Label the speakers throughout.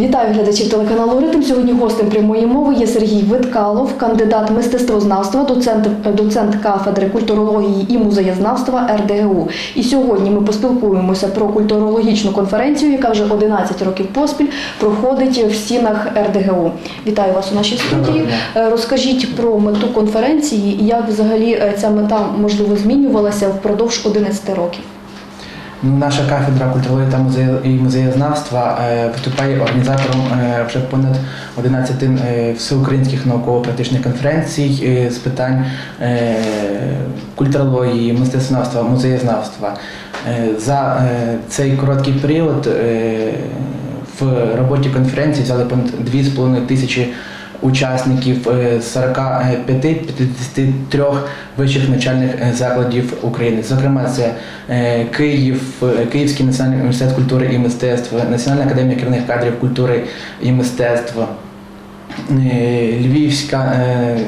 Speaker 1: Вітаю глядачів телеканалу Ритм. Сьогодні гостем прямої мови є Сергій Виткалов, кандидат мистецтвознавства, доцент, доцент кафедри культурології і музеєзнавства РДГУ. І сьогодні ми поспілкуємося про культурологічну конференцію, яка вже 11 років поспіль проходить в стінах РДГУ. Вітаю вас у нашій студії. Е, Розкажіть про мету конференції і як взагалі е, ця мета можливо змінювалася впродовж 11 років.
Speaker 2: Наша кафедра культурології та музею і музеєзнавства е, виступає організатором е, вже понад 11 е, всеукраїнських науково-практичних конференцій е, з питань е, культурології, мистецтвознавства, музеєзнавства. Е, За е, цей короткий період е, в роботі конференції взяли понад 2,5 тисячі учасників е, з 45-53 вищих навчальних е, закладів України. Зокрема, це е, Київ, е, Київський національний університет культури і мистецтва, Національна академія керівних кадрів культури і мистецтва, е, Львівська е,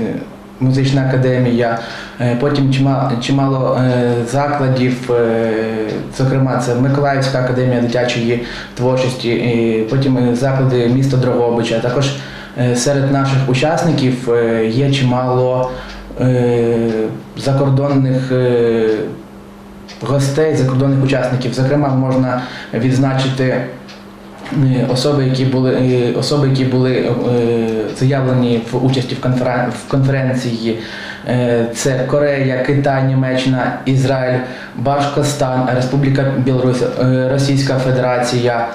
Speaker 2: музична академія, е, потім чимало, е, закладів, е, зокрема, це Миколаївська академія дитячої творчості, потім е, заклади міста Дрогобича. Також е, серед наших учасників е, є чимало е, закордонних. е, Гостей, закордонних учасників, зокрема, можна відзначити е, особи, які були е, особи, які були е, заявлені в участі в конференції. Е, Це Корея, Китай, Німеччина, Ізраїль, Башкостан, Республіка Білорусь, е, Російська Федерація, е,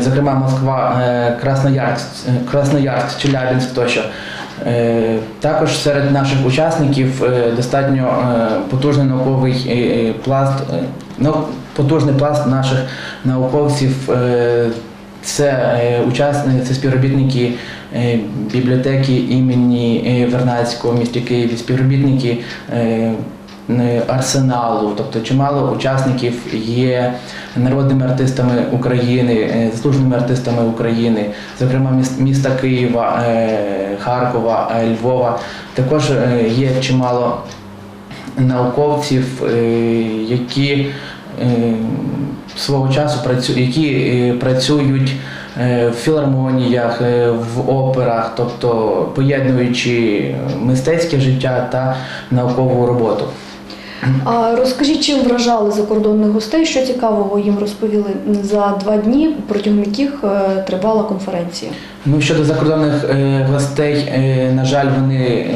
Speaker 2: зокрема Москва, е, Красноярськ, е, Красноярськ, Челябинськ тощо. Е, Також серед наших учасників е, достатньо е, потужний науковий е, е, пласт, е, потужний пласт наших науковців. е, Це е, учасники, це співробітники е, бібліотеки імені е, Вернадського в місті Києві, співробітники е, е, арсеналу, тобто чимало учасників є народними артистами України, е, заслуженими артистами України, зокрема міс- міста Києва, е, Харкова, е, Львова. Також є чимало науковців, які свого часу працю- які працюють в філармоніях, в операх, тобто поєднуючи мистецьке життя та наукову роботу.
Speaker 1: А розкажіть, чим вражали закордонних гостей, що цікавого їм розповіли за два дні, протягом яких е, тривала конференція?
Speaker 2: Ну щодо закордонних е, гостей, е, на жаль, вони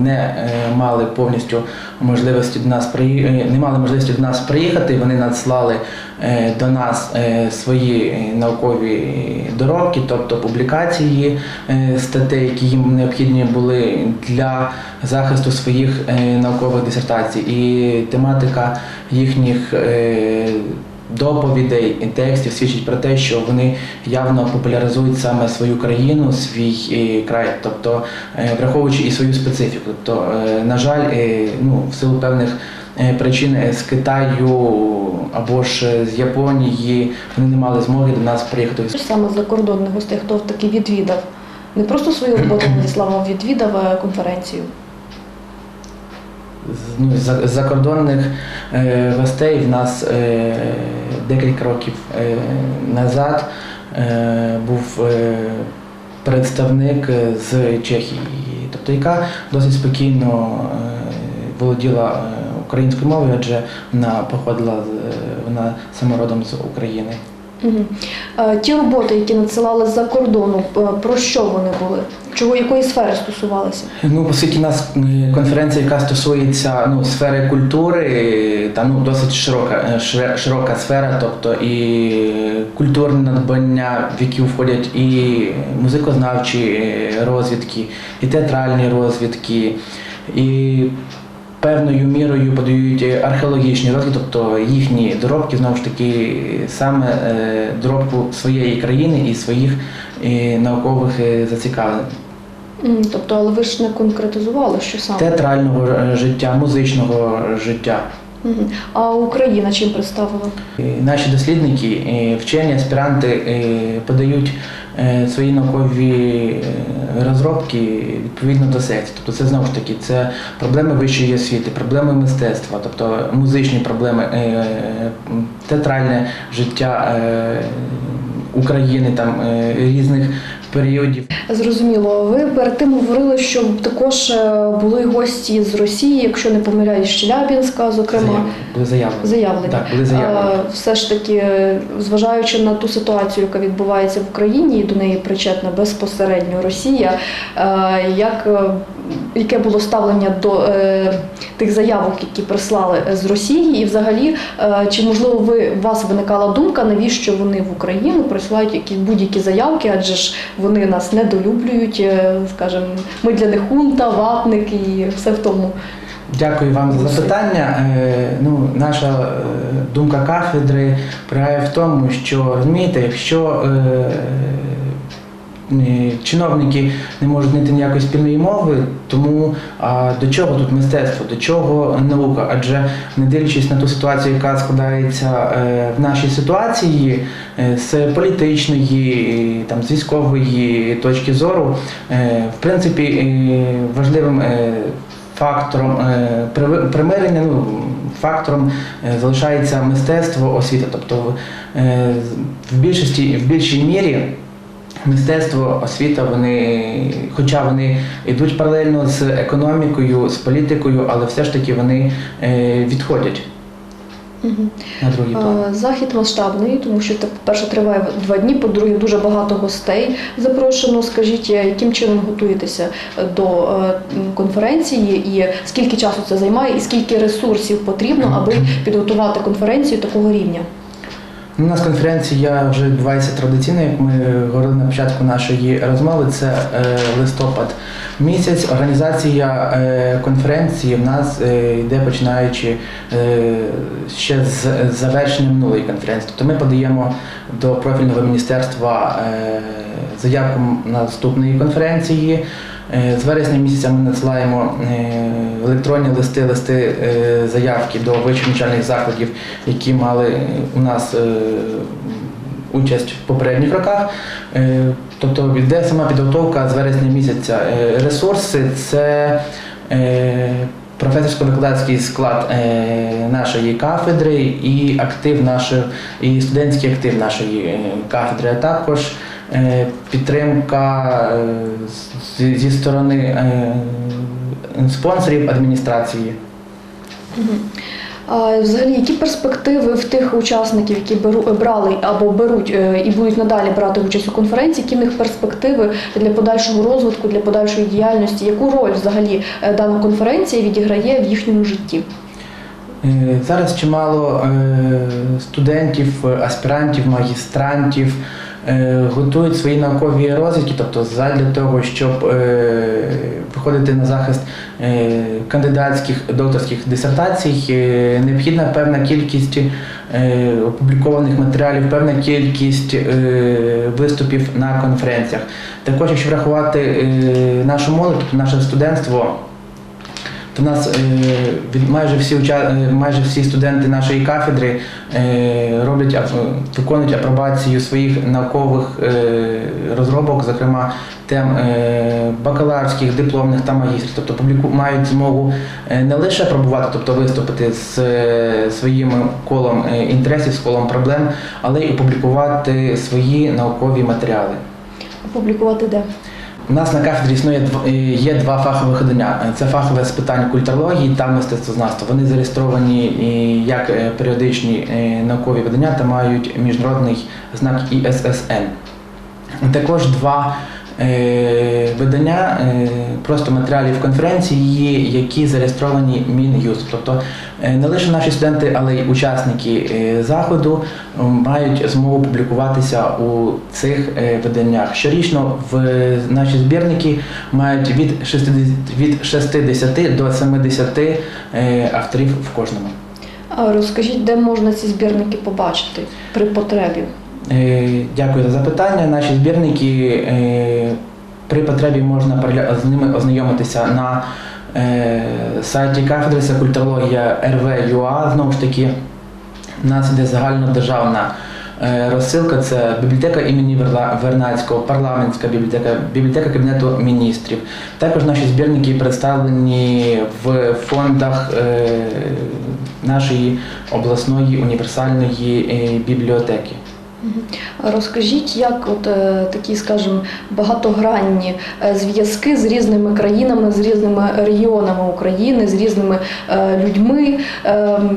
Speaker 2: не мали повністю можливості до нас приї... не мали можливості до нас приїхати. Вони надслали до нас е, свої е, наукові доробки, тобто публікації е, статей, які їм необхідні були для захисту своїх е, наукових дисертацій. І тематика їхніх е, доповідей і текстів свідчить про те, що вони явно популяризують саме свою країну, свій е, край, тобто е, враховуючи і свою специфіку. Тобто, е, на жаль, е, ну, в силу певних е, причин е, з Китаю або ж з Японії вони не мали змоги до нас приїхати.
Speaker 1: Саме з закордонних гостей, хто таки відвідав? Не просто свою роботу надіслав, а відвідав е, конференцію.
Speaker 2: З- ну, з закордонних е, гостей в нас е, декілька років е, назад е, був е, представник е, з Чехії, тобто яка досить спокійно е, володіла е, українською мовою, адже вона походила е, вона самородом з України.
Speaker 1: Угу. Ті роботи, які надсилали з-за кордону, е, про що вони були? Чого якої сфери стосувалися?
Speaker 2: Ну, по суті, у нас е, конференція, яка стосується ну, сфери культури, е, та ну, досить широка, е, широка сфера, тобто і культурне надбання, в які входять і музикознавчі е, розвідки, і театральні розвідки, і певною мірою подають археологічні розвідки, тобто їхні доробки, знову ж таки, саме е, доробку своєї країни і своїх е, наукових е, зацікавлень.
Speaker 1: Тобто, але ви ж не конкретизували, що саме.
Speaker 2: театрального життя, музичного життя.
Speaker 1: А Україна чим представила?
Speaker 2: Наші дослідники, вчені, аспіранти подають е, свої наукові е, розробки відповідно до секції. Тобто це знову ж таки це проблеми вищої освіти, проблеми мистецтва, тобто музичні проблеми, е, театральне життя, України, там різних періодів.
Speaker 1: Зрозуміло. Ви перед тим говорили, що також е, були гості з Росії, якщо не помиляюсь, Челябінська, зокрема.
Speaker 2: Були заявлені.
Speaker 1: Заявлені.
Speaker 2: Так, були заявлені.
Speaker 1: А, Все ж таки, е, зважаючи на ту ситуацію, яка відбувається в Україні, і до неї причетна безпосередньо Росія, е, як, яке було ставлення до е, тих заявок, які прислали з Росії, і взагалі, е, чи можливо ви у вас виникала думка, навіщо вони в Україну присилають якісь будь-які заявки, адже ж вони нас недолюблюють, е, скажімо, ми для них хунта, ватник і все в тому.
Speaker 2: Дякую вам за запитання. Е, Ну, наша е, думка кафедри полягає в тому, що розумієте, якщо чиновники не можуть знайти ніякої спільної мови, тому а, до чого тут мистецтво, до чого наука? Адже не дивлячись на ту ситуацію, яка складається е, в нашій ситуації е, з політичної, там, з військової точки зору, е, в принципі, е, важливим. е, фактором е, примирення, ну, фактором е, залишається мистецтво, освіта. Тобто е, в більшості, в більшій мірі мистецтво, освіта, вони, хоча вони йдуть паралельно з економікою, з політикою, але все ж таки вони е, відходять
Speaker 1: Мгм.
Speaker 2: на другий план.
Speaker 1: Е, Захід масштабний, тому що так, по-перше, триває два дні, по-друге, дуже багато гостей запрошено. Скажіть, е, яким чином готуєтеся до конференції, і скільки часу це займає, і скільки ресурсів потрібно, аби підготувати конференцію такого рівня?
Speaker 2: Ну, У нас конференція вже відбувається традиційно, як ми говорили на початку нашої розмови. Це е, листопад місяць. Організація е, конференції в нас е, йде починаючи ще з завершення минулої конференції. Тобто ми подаємо до профільного міністерства заявку наступної конференції. Е, З вересня місяця ми надсилаємо е, електронні листи, листи е, заявки до вищих навчальних закладів, які мали у нас участь в попередніх роках. Тобто йде сама підготовка з вересня місяця. Ресурси це професорсько-викладацький склад нашої кафедри і актив нашої, і студентський актив нашої кафедри, а також підтримка е, зі сторони е, спонсорів адміністрації.
Speaker 1: Взагалі, які перспективи в тих учасників, які брали або беруть е, і будуть надалі брати участь у конференції, які в них перспективи для подальшого розвитку, для подальшої діяльності? Яку роль взагалі е, дана конференція відіграє в їхньому житті?
Speaker 2: Е, Зараз чимало е, студентів, е, аспірантів, магістрантів е, готують свої наукові розвідки, тобто задля того, щоб е, виходити на захист е, кандидатських докторських дисертацій, е, необхідна певна кількість е, опублікованих матеріалів, певна кількість е, виступів на конференціях. Також, якщо врахувати е, нашу молодь, тобто наше студентство. То нас е, майже всі е, майже всі студенти нашої кафедри е, роблять виконують апробацію своїх наукових розробок, зокрема тем бакалаврських, дипломних та магістрів. Тобто публіку мають змогу не лише пробувати, тобто виступити з своїм колом інтересів, з колом проблем, але й опублікувати свої наукові матеріали.
Speaker 1: Опублікувати де?
Speaker 2: У нас на кафедрі існує е, є два фахових видання. Е, Це фахове з питань культурології та мистецтвознавства. Вони зареєстровані е, як періодичні наукові видання та мають міжнародний знак ІССН. Також два видання е, просто матеріалів конференції, які зареєстровані Мін'юст. Тобто е, не лише наші студенти, але й учасники е, заходу мають змогу публікуватися у цих е, виданнях. Щорічно в е, наші збірники мають від 60, від 60 до 70 е, авторів в кожному.
Speaker 1: Розкажіть, де можна ці збірники побачити при потребі?
Speaker 2: Е, Дякую за запитання. Наші збірники е, при потребі можна з ними ознайомитися на е, сайті кафедри це культурологія РВ.ЮА. Знову ж таки, у нас іде загальнодержавна розсилка. Це бібліотека імені Вернадського, парламентська бібліотека, бібліотека Кабінету міністрів. Також наші збірники представлені в фондах нашої обласної універсальної бібліотеки.
Speaker 1: Розкажіть, як от е, такі, скажімо, багатогранні е, зв'язки з різними країнами, з різними регіонами України, з різними е, людьми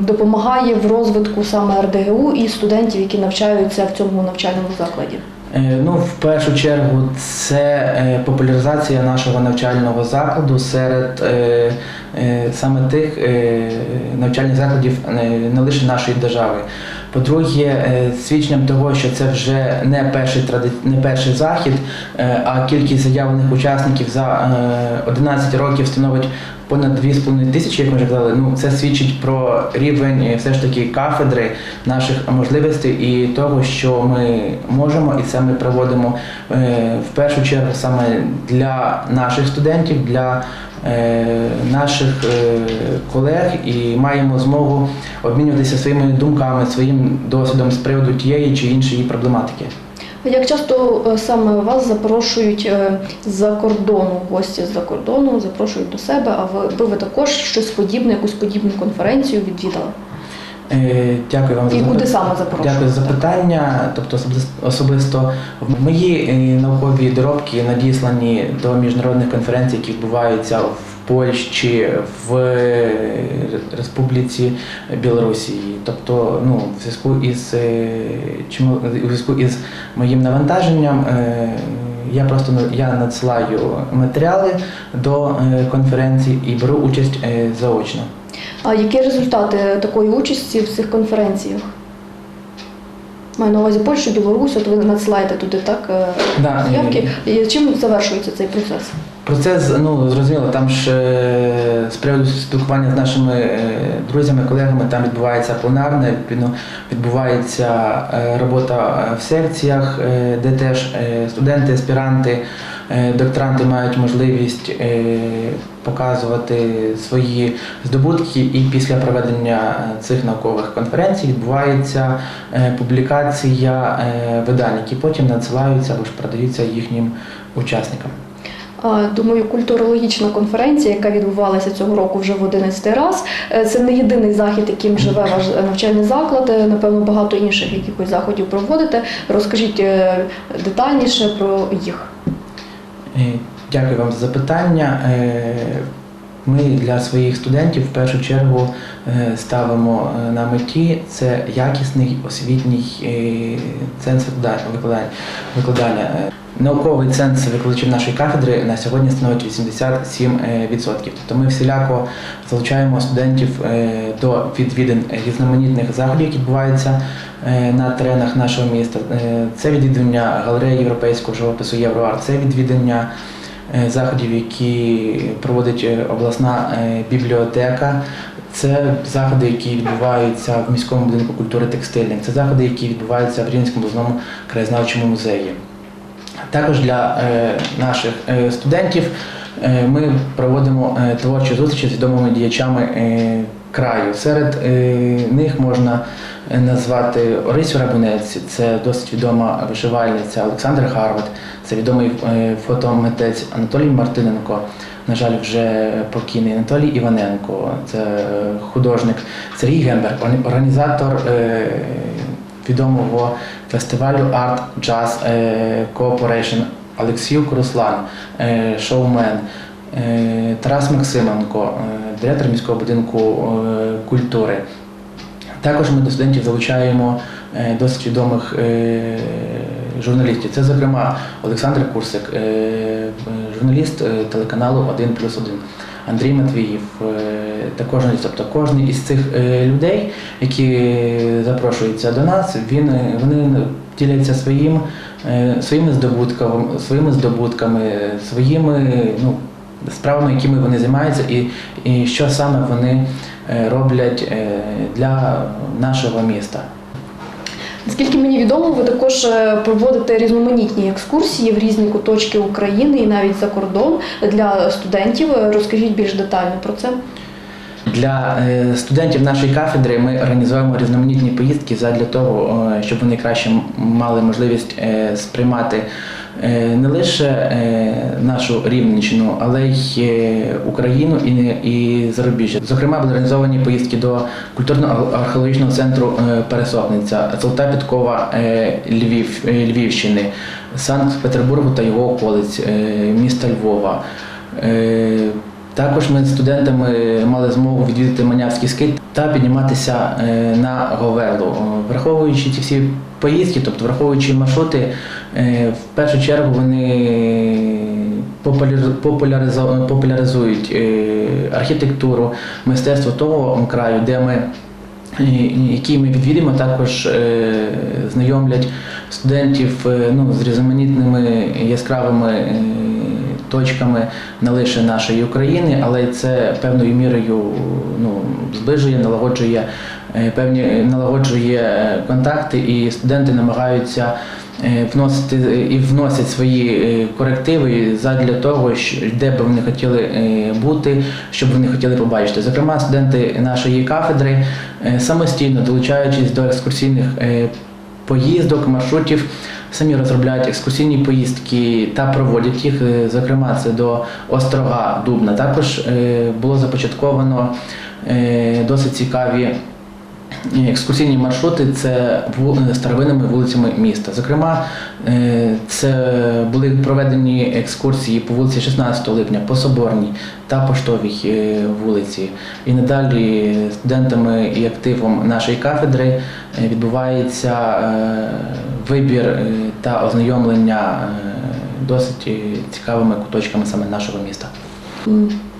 Speaker 1: допомагає в розвитку саме РДГУ і студентів, які навчаються в цьому навчальному закладі?
Speaker 2: Ну, в першу чергу, це популяризація нашого навчального закладу серед саме тих навчальних закладів не лише нашої держави. По-друге, е, свідченням того, що це вже не перший тради... не перший захід, е, а кількість заявлених учасників за е, 11 років становить понад 2,5 тисячі, як ми вже казали. Ну це свідчить про рівень е, все ж таки кафедри наших можливостей і того, що ми можемо, і це ми проводимо е, в першу чергу саме для наших студентів, для е, наших колег, і маємо змогу обмінюватися своїми думками, своїм досвідом з приводу тієї чи іншої проблематики.
Speaker 1: Як часто е, саме вас запрошують е, з-за кордону, гості з-за кордону запрошують до себе, а ви, ви, ви також щось подібне, якусь подібну конференцію відвідали?
Speaker 2: Е, Дякую вам за
Speaker 1: І куди саме?
Speaker 2: Дякую за запитання. Тобто особисто, мої наукові доробки надіслані до міжнародних конференцій, які відбуваються в Польщі, в Республіці Білорусі. Тобто, ну, в зв'язку із е, чому у зв'язку із моїм навантаженням. е, Я просто я надсилаю матеріали до е, конференцій і беру участь заочно.
Speaker 1: А які результати такої участі в цих конференціях? Маю на увазі Польщу, Білорусь, от ви надсилаєте туди так е,
Speaker 2: Да,
Speaker 1: заявки. І чим завершується цей процес?
Speaker 2: Процес, ну зрозуміло, там ж е, з приводу спілкування з нашими е, друзями, колегами, там відбувається пленарне, відповідно відбувається е, робота в секціях, де теж студенти, аспіранти, докторанти мають можливість е, показувати свої здобутки, і після проведення е, цих наукових конференцій відбувається е, публікація е, видань, які потім надсилаються або ж продаються їхнім учасникам.
Speaker 1: Думаю, культурологічна конференція, яка відбувалася цього року вже в 11 раз. Е, Це не єдиний захід, яким живе ваш навчальний заклад. Е, Напевно, багато інших якихось заходів проводите. Розкажіть е, детальніше про їх.
Speaker 2: Е, Дякую вам за запитання. Ми для своїх студентів в першу чергу е, ставимо е, на меті це якісний освітній е, центр викладання- Науковий центр викладачів нашої кафедри на сьогодні становить 87%. Тобто ми всіляко залучаємо студентів до відвідин різноманітних заходів, які відбуваються на теренах нашого міста. Це відвідування галереї європейського живопису Євроарт, це відвідування е, заходів, які проводить е, обласна е, бібліотека. Це заходи, які відбуваються в міському будинку культури текстильних. Це заходи, які відбуваються в Рівненському обласному краєзнавчому музеї. Також для е, наших е, студентів е, ми проводимо е, творчі зустрічі з відомими діячами е, краю. Серед е, них можна е, назвати Орисю Рабунець, це досить відома вишивальниця Олександр Харват, це відомий е, фотомитець Анатолій Мартиненко. На жаль, вже покійний Анатолій Іваненко, це е, художник Сергій Гемберг, орг- організатор е, відомого фестивалю Art Jazz е, Cooperation Олексіюк Руслан, е, шоумен, е, Тарас Максименко, е, директор міського будинку е, культури. Також ми до студентів залучаємо е, досить відомих е, журналістів. Це, зокрема, Олександр Курсик, е, журналіст телеканалу 1 плюс 1. Андрій Матвіїв, також тобто кожен із цих людей, які запрошуються до нас, він, вони діляться своїм, своїми здобутками, своїми здобутками, своїми ну, справами, якими вони займаються, і, і що саме вони роблять е, для нашого міста.
Speaker 1: Наскільки мені відомо, ви також е, проводите різноманітні екскурсії в різні куточки України і навіть за кордон для студентів. Е, Розкажіть більш детально про це.
Speaker 2: Для е, студентів нашої кафедри ми організуємо різноманітні поїздки задля того, е, щоб вони краще мали можливість е, сприймати е, не лише е, нашу Рівненщину, але й е, Україну і, і зарубіжжя. Зокрема, були організовані поїздки до культурно-археологічного центру е, Пересопниця, Золота Підкова е, Львів, е, Львівщини, Санкт-Петербургу та його околиць, е, міста Львова. Е, Також ми з студентами мали змогу відвідати Манявський скит та підніматися е, на Говерлу. Враховуючи ці всі поїздки, тобто враховуючи маршрути, е, в першу чергу вони популяризу- популяризу- популяризують е, архітектуру, мистецтво того краю, де ми е, які ми відвідуємо, також е, знайомлять студентів е, ну, з різноманітними яскравими е, точками не лише нашої України, але це певною мірою ну, зближує, налагоджує е, певні налагоджує е, контакти, і студенти намагаються е, вносити і вносять свої корективи задля того, що- де би вони хотіли бути, що б вони хотіли побачити. Зокрема, студенти нашої кафедри самостійно долучаючись до екскурсійних поїздок, маршрутів, самі розробляють екскурсійні поїздки та проводять їх. Е, Зокрема, це до острога Дубна. Також е, було започатковано е, досить цікаві екскурсійні маршрути це ву- старовинними вулицями міста. Зокрема, е, це були проведені екскурсії по вулиці 16 липня, по Соборній та Поштовій е, вулиці. І надалі студентами і активом нашої кафедри е, відбувається е, вибір е, та ознайомлення е, досить е, цікавими куточками саме нашого міста.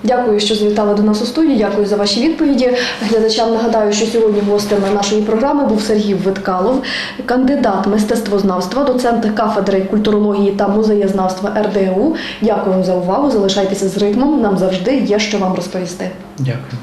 Speaker 1: Дякую, що завітали до нас у студії. Дякую за ваші відповіді. Глядачам нагадаю, що сьогодні гостем нашої програми був Сергій Виткалов, кандидат мистецтвознавства, доцент кафедри культурології та музеєзнавства РДУ. Дякую за увагу. Залишайтеся з ритмом. Нам завжди є що вам розповісти.
Speaker 2: Дякую.